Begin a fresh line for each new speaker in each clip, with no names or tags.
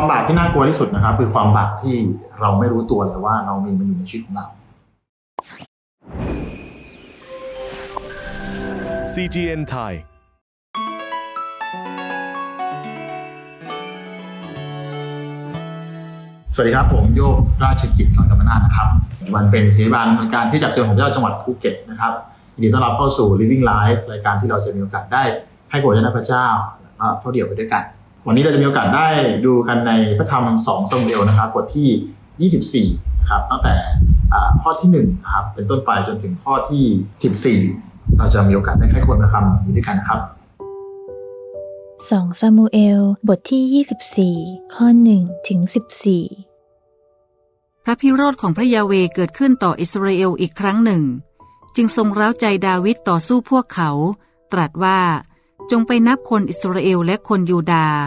ความบาปที่น่ากลัวที่สุดนะครับ คือความบาปที่เราไม่รู้ตัวเลยว่าเรามีมันอยู่ในชีวิตของเรา
CGN Thai
สวัสดีครับ ผมโยกราชกิจกรกรรมนาถนะครับวันเป็นศิลปบาลหน่วยการที่จับเชิญของเจ้าจังหวัดภูเก็ตนะครับยินดีต้อนรับเข้าสู่ Living Life รายการที่เราจะมีโอกาสได้ให้โปรดชนะพระเจ้าแล้วก็เข้าเดี่ยวไปด้วยกัน วันนี้เราจะมีโอกาสได้ดูกันในพระธรรมสองสมุเอลนะครับบทที่ 24นะครับตั้งแต่อ่าข้อที่1นะครับเป็นต้นไปจนถึงข้อที่ 14 เราจะมีโอกาสได้ให้ควรประคำนี้ด้วยกันนะครับ
2ซามูเอล บทที่ 24 ข้อ1ถึง14
พระพิโรธของพระยาเวห์เกิดขึ้นต่ออิสราเอลอีกครั้งหนึ่ง จึงทรงเร้าใจดาวิดต่อสู้พวกเขา ตรัสว่า จงไปนับคนอิสราเอลและคนยูดาห์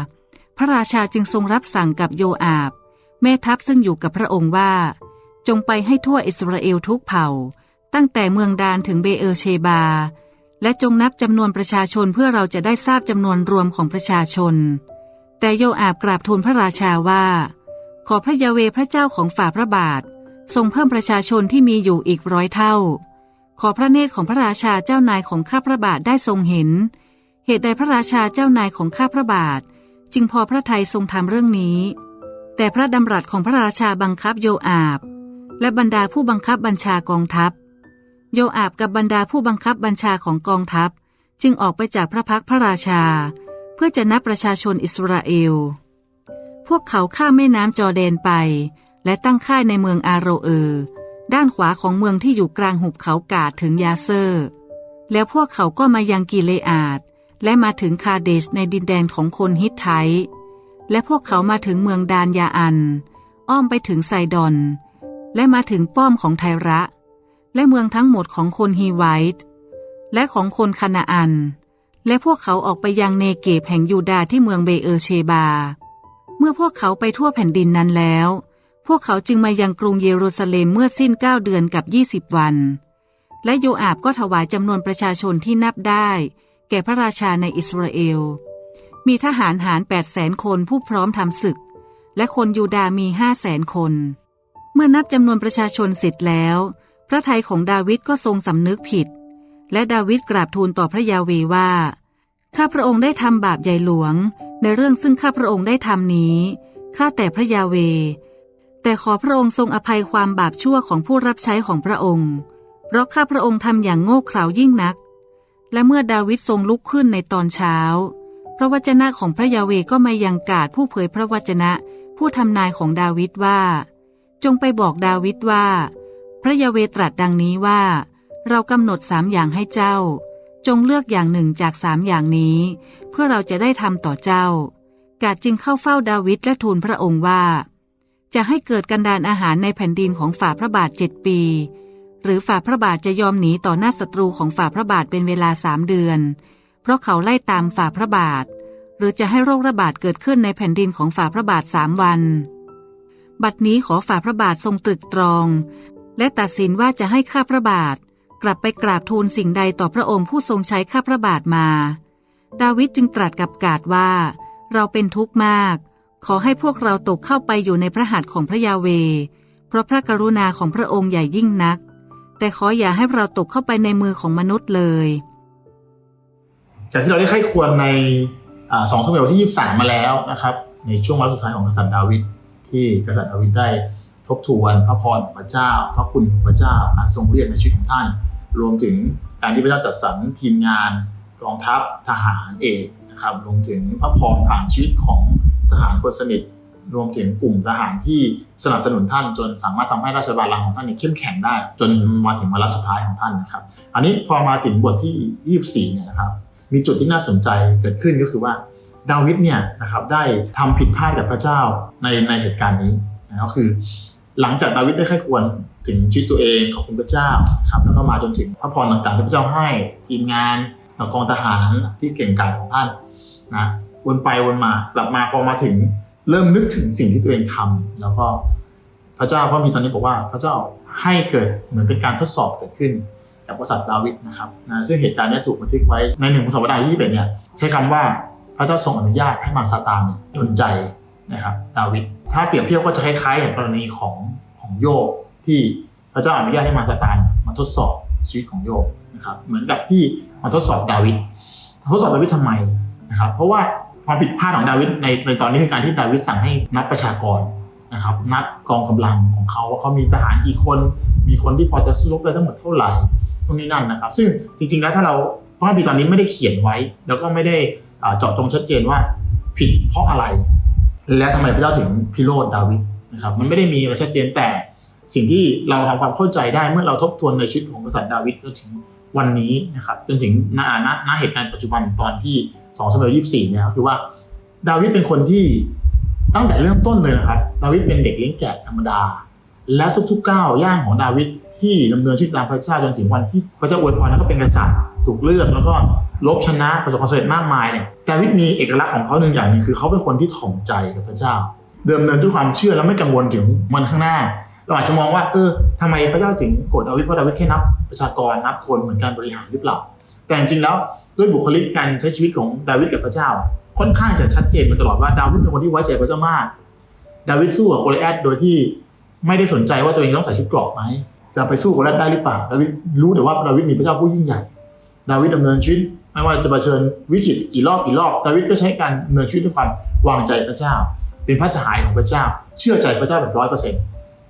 พระราชาจึงทรงรับสั่งกับโยอาบ แม่ทัพซึ่งอยู่กับพระองค์ว่า จงไปให้ทั่วอิสราเอลทุกเผ่า ตั้งแต่เมืองดานถึงเบเอเชบา และจงนับจำนวนประชาชนเพื่อเราจะได้ทราบจำนวนรวมของประชาชน แต่โยอาบกราบทูลพระราชาว่า ขอพระยาเวพระเจ้าของฝ่าพระบาท ทรงเพิ่มประชาชนที่มีอยู่อีกร้อยเท่า ขอพระเนตรของพระราชาเจ้านายของข้าพระบาทได้ทรงเห็น เหตุใดพระราชาเจ้านายของข้าพระบาท จึงพอพระทัยทรงทำเรื่องนี้ แต่พระดำรัสของพระราชาบังคับโยอาบ และบรรดาผู้บังคับบัญชากองทัพ โยอาบกับบรรดาผู้บังคับบัญชาของกองทัพ จึงออกไปจากพระพักพระราชา เพื่อจะนับประชาชนอิสราเอล พวกเขาข้ามแม่น้ำจอแดนไป และตั้งค่ายในเมืองอาโรเออร์ด้านขวาของเมืองที่อยู่กลางหุบเขากาดถึงยาเซอร์ แล้วพวกเขาก็มายังกิเลอาด และมาถึงคาเดชในดินแดนของคนฮิตไทและพวกเขามาถึงเมืองดานยาอัน อ้อมไปถึงไซดอน และมาถึงป้อมของไทระ และเมืองทั้งหมดของคนฮีไวท์และของคนคานาอัน และพวกเขาออกไปยังเนเกบแห่งยูดาห์ที่เมืองเบเอเชบา เมื่อพวกเขาไปทั่วแผ่นดินนั้นแล้ว พวกเขาจึงมายังกรุงเยรูซาเล็มเมื่อสิ้นเก้าเดือนกับยี่สิบวัน และโยอาบก็ถวายจำนวนประชาชนที่นับได้ แก่พระราชาในอิสราเอล มีทหารหารแปดแสนคนผู้พร้อมทำศึก และคนยูดาห์มีห้าแสนคน เมื่อนับจำนวนประชาชนเสร็จแล้ว พระทัยของดาวิดก็ทรงสำนึกผิด และดาวิดกราบทูลต่อพระยาเวว่า ข้าพระองค์ได้ทำบาปใหญ่หลวง ในเรื่องซึ่งข้าพระองค์ได้ทำนี้ ข้าแต่พระยาเว แต่ขอพระองค์ทรงอภัยความบาปชั่วของผู้รับใช้ของพระองค์ เพราะข้าพระองค์ทำอย่างโง่เขลายิ่งนัก และเมื่อดาวิดทรงลุกขึ้นในตอนเช้า พระวจนะของพระยาเวก็มายังกาดผู้เผยพระวจนะ ผู้ทำนายของดาวิดว่า จงไปบอกดาวิดว่า พระยาเวตรัสดังนี้ว่า เรากำหนดสามอย่างให้เจ้า จงเลือกอย่างหนึ่งจากสามอย่างนี้ เพื่อเราจะได้ทำต่อเจ้า กาดจึงเข้าเฝ้าดาวิดและทูลพระองค์ว่า จะให้เกิดกันดานอาหารในแผ่นดินของฝ่าพระบาทเจ็ดปี หรือฝ่าพระบาทจะยอมหนีต่อหน้าศัตรูของฝ่าพระบาทเป็นเวลาสามเดือน เพราะเขาไล่ตามฝ่าพระบาท หรือจะให้โรคระบาดเกิดขึ้นในแผ่นดินของฝ่าพระบาทสามวัน บัดนี้ขอฝ่าพระบาททรงตรึกตรอง และตัดสินว่าจะให้ข้าพระบาท กลับไปกราบทูลสิ่งใดต่อพระองค์ผู้ทรงใช้ข้าพระบาทมา ดาวิดจึงตรัสกับกาดว่า เราเป็นทุกข์มาก ขอให้พวกเราตกเข้าไปอยู่ในพระหัตถ์ของพระยาเว เพราะพระกรุณาของพระองค์ใหญ่ยิ่งนัก แต่ขออย่าให้เราตกเข้าไปในมือของมนุษย์เลย
จากที่เราได้ไข้ควรในอสองสมัยที่23มาแล้วนะครับ ในช่วงวันสุดท้ายของกษัตริย์ดาวิดที่กษัตริย์ดาวิดได้ทบทวนพระพรของพระเจ้า พระคุณของพระเจ้าการทรงเรียกในชีวิตของท่าน รวมถึงการที่พระเจ้าจัดสรรทีมงานกองทัพทหารเอกนะครับรวมถึงพระพรผ่านชีวิตของทหารคนสนิท รวมถึงกลุ่มทหารที่สนับสนุนท่านจนสามารถทำให้ราชบาลลังก์ของท่านเนี่ยเข้มแข็งได้ จนมาถึงวาระสุดท้ายของท่านนะครับ อันนี้พอมาถึงบทที่ 24 เนี่ยนะครับมีจุดที่น่าสนใจเกิดขึ้นก็คือว่าดาวิดเนี่ยนะครับได้ทำผิดพลาดกับพระเจ้าในในเหตุการณ์นี้นะก็คือ หลังจากดาวิดได้ไข้ควรถึงชีวิตตัวเองขอบคุณพระเจ้าครับแล้วก็มาจนถึงพระพรต่างๆที่พระเจ้าให้ทีมงานกองทหารที่เก่งกาจของท่านนะวนไปวนมากลับมาพอมาถึง เริ่มนึกถึงสิ่งที่ตัวเองทำแล้วก็พระเจ้าพระมีตอนนี้บอกว่าพระเจ้าให้เกิดเหมือนเป็นการทดสอบเกิดขึ้นกับกษัตริย์ดาวิดนะครับนะซึ่งเหตุการณ์นี้ถูกบันทึกไว้ในหนึ่งพงศาวดารที่21เนี่ยใช้คำว่าพระเจ้าทรงอนุญาตให้มารซาตานเนี่ยดนใจนะครับดาวิดถ้าเปรียบเทียบก็จะคล้ายๆอย่างกรณีของของโยบที่พระเจ้าอนุญาตให้มาสตานมาทดสอบชีวิตของโยบนะครับเหมือนกับที่มาทดสอบดาวิดทดสอบดาวิดทำไมนะครับเพราะว่า ความผิดพลาดของดาวิดในในตอนนี้คือการที่ดาวิดสั่งให้นับประชากรนะครับ นับกองกำลังของเขาว่าเขามีทหารกี่คน มีคนที่พอจะสู้รบได้ทั้งหมดเท่าไหร่ตรงนี้นั่นนะครับ ซึ่งจริงๆแล้วถ้าเราพระคัมภีร์ตอนนี้ไม่ได้เขียนไว้ แล้วก็ไม่ได้เจาะจงชัดเจนว่าผิดเพราะอะไร และทำไมพระเจ้าถึงพิโรธดาวิดนะครับมันไม่ได้มีอะไรชัดเจนแต่สิ่งที่เราทำความเข้าใจได้เมื่อเราทบทวนในชีวิตของกษัตริย์ดาวิดจนถึงวันนี้นะครับจนถึงณณณเหตุการณ์ปัจจุบันตอนที่ 2สมัยยี่สี่เนี่ยคือว่า ดาวิดเป็นคนที่ตั้งแต่เริ่มต้นเลยนะครับ ดาวิดเป็นเด็กเลี้ยงแกะธรรมดา และทุกๆก้าวย่างของดาวิดที่ดำเนินชีวิตตามพระเจ้าจนถึงวันที่พระเจ้าอวยพรให้เขาเป็นกษัตริย์ถูกเลือกแล้วก็ลบชนะประสบความสำเร็จมากมายเนี่ยดาวิดมีเอกลักษณ์ของเขาหนึ่งอย่างนึงคือเขาเป็นคนที่ถ่อมใจกับพระเจ้า เดิมเนินด้วยความเชื่อและไม่กังวลถึงวันข้างหน้า เราอาจจะมองว่า เออทำไมพระเจ้าถึงโกรธดาวิดเพราะดาวิดแค่นับประชากรนับคนเหมือนการบริหารหรือเปล่า แต่จริงๆแล้วด้วยบุคลิกการใช้ชีวิตของดาวิดกับพระเจ้า ค่อนข้างจะชัดเจนมาตลอดว่าดาวิดเป็นคนที่ไว้ใจพระเจ้ามาก ดาวิดสู้กับโกลิแอตโดยที่ไม่ได้สนใจว่าตัวเองต้องใส่ชุดเกราะไหมจะไปสู้โกลิแอตได้หรือเปล่าดาวิดรู้แต่ว่าดาวิดมีพระเจ้าผู้ยิ่งใหญ่ ดาวิดดำเนินชีวิตไม่ว่าจะเผชิญวิกฤตกี่รอบกี่รอบดาวิดก็ใช้การดำเนินชีวิตด้วยความวางใจพระเจ้า เป็นพระสหายของพระเจ้า เชื่อใจพระเจ้าแบบร้อยเปอร์เซ็นต์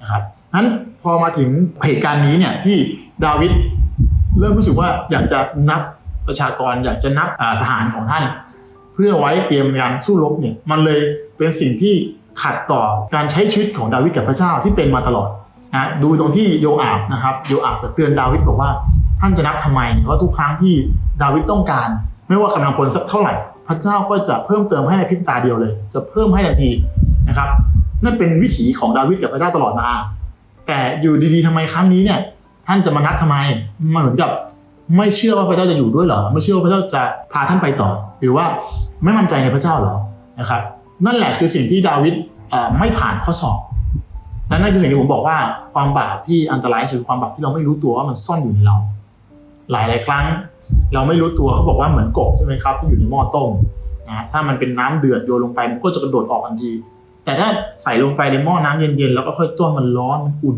นะครับนั้นพอมาถึงเหตุการณ์นี้เนี่ยที่ดาวิด เริ่มรู้สึกว่าอยากจะนับประชากรอยากจะนับทหารของท่าน เพื่อไว้เตรียมการสู้รบเนี่ยมันเลยเป็นสิ่งที่ขัดต่อการใช้ชีวิตของดาวิดกับพระเจ้าที่เป็นมาตลอดนะดูตรงที่โยอาบนะครับโยอาบเตือนดาวิดบอกว่าท่านจะนับทำไมเพราะทุกครั้งที่ดาวิดต้องการ ไม่ว่ากำลังพลสักเท่าไหร่ พระเจ้าก็จะเพิ่มเติมให้ในพริบตาเดียวเลย จะเพิ่มให้ทันทีนะครับนั่นเป็นวิถีของดาวิดกับพระเจ้าตลอดมาแต่อยู่ดีๆทำไมครั้งนี้เนี่ย ท่านจะมานับทำไมมันเหมือนกับ ไม่เชื่อว่าพระเจ้าจะอยู่ด้วยเหรอ ไม่เชื่อว่าพระเจ้าจะพาท่านไปต่อ หรือว่าไม่มั่นใจในพระเจ้าเหรอนะครับ นั่นแหละคือสิ่งที่ดาวิดไม่ผ่านข้อสอบและนั่นคือสิ่งที่ผมบอกว่าความบาปที่อันตรายสุดคือความบาปที่เราไม่รู้ตัวว่ามันซ่อนอยู่ในเรา หลายหลายครั้ง เราไม่รู้ตัวเขาบอกว่าเหมือนกบใช่ไหมครับที่อยู่ในหม้อต้มนะถ้ามันเป็นน้ำเดือดโยนลงไปมันก็จะกระโดดออกทันที แต่ถ้าใส่ลงไปในหม้อน้ำเย็นๆแล้วก็ค่อยต้นมันร้อนมันอุ่น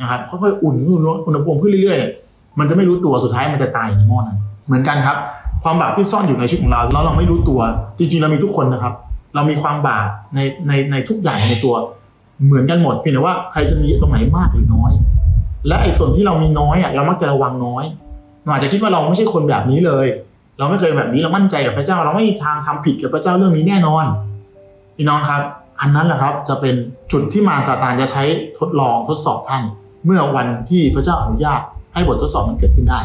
นะครับค่อยๆอุ่นอุ่นอุณหภูมิขึ้นเรื่อยๆมันจะไม่รู้ตัวสุดท้ายมันจะตายในหม้อนั้น เหมือนกันครับ ความบาปที่ซ่อนอยู่ในชีวิตของเราแล้วเราไม่รู้ตัว จริงๆเรามีทุกคนนะครับ เรามีความบาปในในในทุกอย่างในตัวเหมือนกันหมดเพียงแต่ว่าใครจะมีตรงไหนมากหรือน้อย และไอ้ส่วนที่เรามีน้อยอะเรามักจะระวังน้อยเราอาจจะคิดว่าเราไม่ใช่คนแบบนี้เลย เราไม่เคยแบบนี้เรามั่นใจกับพระเจ้า เราไม่มีทางทำผิดกับพระเจ้าเรื่องนี้แน่นอนพี่น้องครับ อันนั้นแหละครับจะเป็นจุดที่มารซาตานจะใช้ทดลองทดสอบท่าน เมื่อวันที่พระเจ้าอนุญาตให้บททดสอบมันเกิดขึ้นได้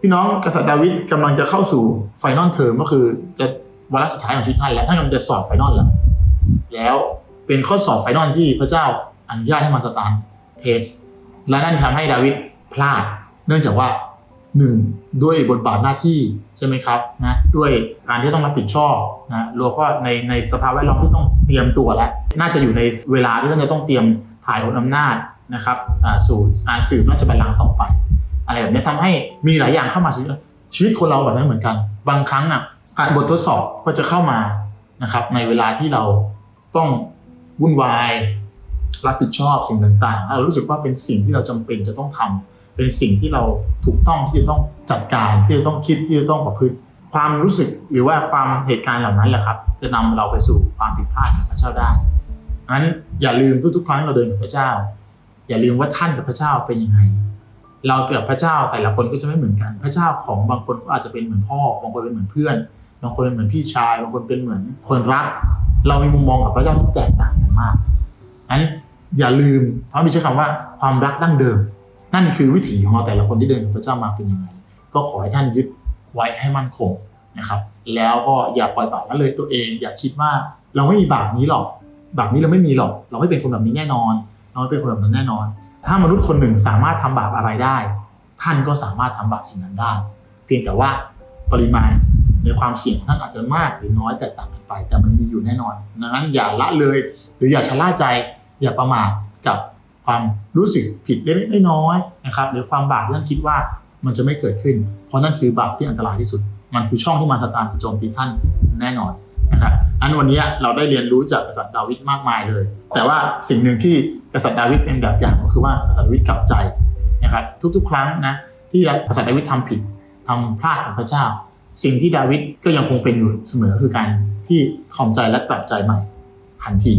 พี่น้องกษัตริย์ดาวิดกำลังจะเข้าสู่ไฟนอลเทอมก็คือจะวาระสุดท้ายของชีวิตท่านแล้วท่านกำลังจะสอบไฟนอลแล้วแล้วเป็นข้อสอบไฟนอลที่พระเจ้าอนุญาตให้มาสตานเทสและนั่นทำให้ดาวิดพลาด เนื่องจากว่าหนึ่งด้วยบทบาทหน้าที่ใช่ไหมครับนะด้วยการที่ต้องรับผิดชอบนะรวมก็ในในสภาพแวดล้อมที่ต้องเตรียมตัวแล้วน่าจะอยู่ในเวลาที่ท่านจะต้องเตรียมถ่ายโอนอำนาจ นะครับสู่การสืบราชบัลลังก์ต่อไป อะไรแบบนี้ทำให้มีหลายอย่างเข้ามาชีวิตชีวิตคนเราแบบนั้นเหมือนกัน บางครั้งอะอะบททดสอบก็จะเข้ามานะครับ ในเวลาที่เราต้องวุ่นวายรับผิดชอบสิ่งต่างๆเรารู้สึกว่าเป็นสิ่งที่เราจำเป็นจะต้องทำเป็นสิ่งที่เราถูกต้องที่จะต้องจัดการที่จะต้องคิดที่จะต้องประพฤติความรู้สึกหรือว่าความเหตุการณ์เหล่านั้นแหละครับ จะนำเราไปสู่ความผิดพลาดกับพระเจ้าได้งั้นอย่าลืมทุกๆ ครั้งที่เราเดินกับพระเจ้า อย่าลืมว่าท่านกับพระเจ้าเป็นยังไง เราเกับพระเจ้าแต่ละคนก็จะไม่เหมือนกัน พระเจ้าของบางคนก็อาจจะเป็นเหมือนพ่อบางคนเป็นเหมือนเพื่อน บางคนเป็นเหมือนพี่ชายบางคนเป็นเหมือนคนรัก เรามีมุมมองกับพระเจ้าที่แตกต่างกันมากงั้นอย่าลืมพระบิดใช้คำว่าความรักดั้งเดิม นั่นคือวิถีของเราแต่ละคนที่เดินกับพระเจ้ามาเป็นยังไง ก็ขอให้ท่านยึดไว้ให้มั่นคงนะครับ แล้วก็อย่าปล่อยปละละเลยตัวเอง อย่าคิดว่าเราไม่มีบาปนี้หรอกบาปนี้เราไม่มีหรอก เราไม่เป็นคนแบบนี้แน่นอน เราไม่เป็นคนแบบนั้นแน่นอน ถ้ามนุษย์คนหนึ่งสามารถทำบาปอะไรได้ ท่านก็สามารถทำบาปสิ่งนั้นได้ เพียงแต่ว่าปริมาณในความเสี่ยงของท่านอาจจะมากหรือน้อยแตกต่างกันไป แต่มันมีอยู่แน่นอนดังนั้นอย่าละเลย หรืออย่าชะล่าใจ อย่าประมาทกับความรู้สึกผิดเล็กๆน้อยๆนะครับหรือความบาปที่ท่านคิดว่ามันจะไม่เกิดขึ้น เพราะนั่นคือบาปที่อันตรายที่สุด มันคือช่องที่มาสตานจะโจมตีท่านแน่นอน นะครับอันวันนี้เราได้เรียนรู้จากกษัตริย์ดาวิดมากมายเลย แต่ว่าสิ่งหนึ่งที่กษัตริย์ดาวิดเป็นแบบอย่างก็คือว่ากษัตริย์ดาวิดกลับใจนะครับทุกๆ ครั้งนะที่กษัตริย์ดาวิดทำผิดทำพลาดกับพระเจ้า สิ่งที่ดาวิดก็ยังคงเป็นอยู่เสมอคือการที่ทอมใจและกลับใจใหม่ทันที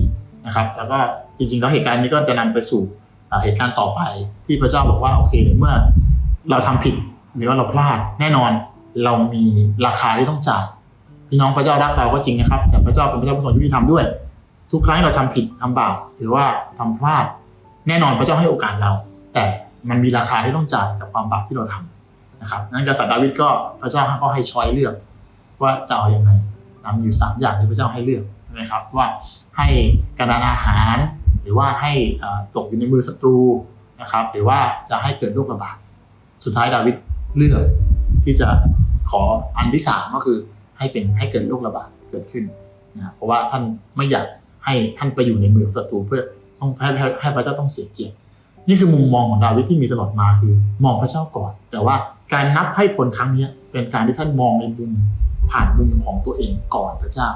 นะครับ แล้วก็จริงๆแล้วเหตุการณ์นี้ก็จะนำไปสู่เหตุการณ์ต่อไปที่พระเจ้าบอกว่าโอเคเมื่อเราทำผิดหรือว่าเราพลาดแน่นอนเรามีราคาที่ต้องจ่าย พี่น้องพระเจ้ารักเราก็จริงนะครับ แต่พระเจ้าเป็นพระเจ้าผู้ทรงยุติธรรมด้วย ทุกครั้งที่เราทำผิดทำบาปหรือว่าทำพลาด แน่นอนพระเจ้าให้โอกาสเรา แต่มันมีราคาที่ต้องจ่ายกับความบาปที่เราทำนะครับนั้นกษัตริย์ดาวิดก็พระเจ้าก็ให้ช้อยเลือก ว่าจะเอาอยังไงนะมีอยู่สามอย่างที่พระเจ้าให้เลือกใช่ไหมครับว่าให้การทานอาหาร หรือว่าให้ตกอยู่ในมือศัตรูนะครับ หรือว่าจะให้เกิดโรคระบาดสุดท้ายดาวิดเลือกที่จะขออันที่สามก็คือ ให้เป็นให้เกิดโรคระบาดเกิดขึ้นนะเพราะว่าท่านไม่อยากให้ท่านไปอยู่ในมือของศัตรูเพื่อต้องให้ให้พระเจ้าต้องเสียเกียรตินี่คือมุมมองของดาวิดที่มีตลอดมาคือ มองพระเจ้าก่อน แต่ว่าการนับให้ผลครั้งนี้เป็นการที่ท่านมองในมุมผ่านมุมของตัวเองก่อนพระเจ้า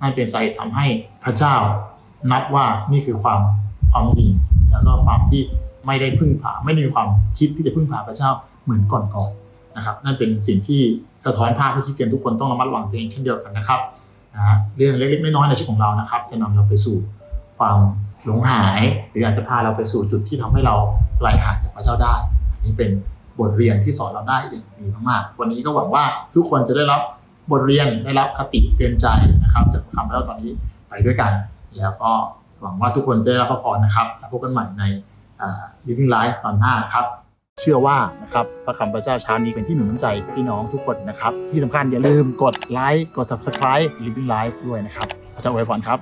นั่นเป็นสาเหตุทำให้พระเจ้านับว่านี่คือความความดีแล้วก็ความที่ไม่ได้พึ่งพาไม่ได้มีความคิดที่จะพึ่งพาพระเจ้าเหมือนก่อนๆนะครับนั่นเป็นสิ่งที่สะท้อนภาพให้คริสเตียนทุกคนต้องระมัดระวังตัวเองเช่นเดียวกันนะครับนะเรื่องเล็กๆน้อยๆในชีวิตของเรานะครับ จะนำเราไปสู่ความหลงหาย หรืออาจจะพาเราไปสู่จุดที่ทำให้เราไกลห่างจากพระเจ้าได้ อันนี้เป็นบทเรียนที่สอนเราได้อย่างดีมากๆวันนี้ก็หวังว่าทุกคนจะได้รับบทเรียนได้รับคติเตือนใจนะครับจากคำพระเจ้าตอนนี้ไปด้วยกัน แล้วก็หวังว่าทุกคนจะได้รับพระพรนะครับแล้วพบกันใหม่ใน Living Life ตอนหน้านครับ เชื่อว่านะครับพระคำพระเจ้าเช้านี้เป็นที่หนุนน้ำใจพี่น้องทุกคนนะครับ ที่สำคัญอย่าลืมกดไลค์กด Subscribe Living Life ด้วยนะครับพระเจ้าอวยพรครับ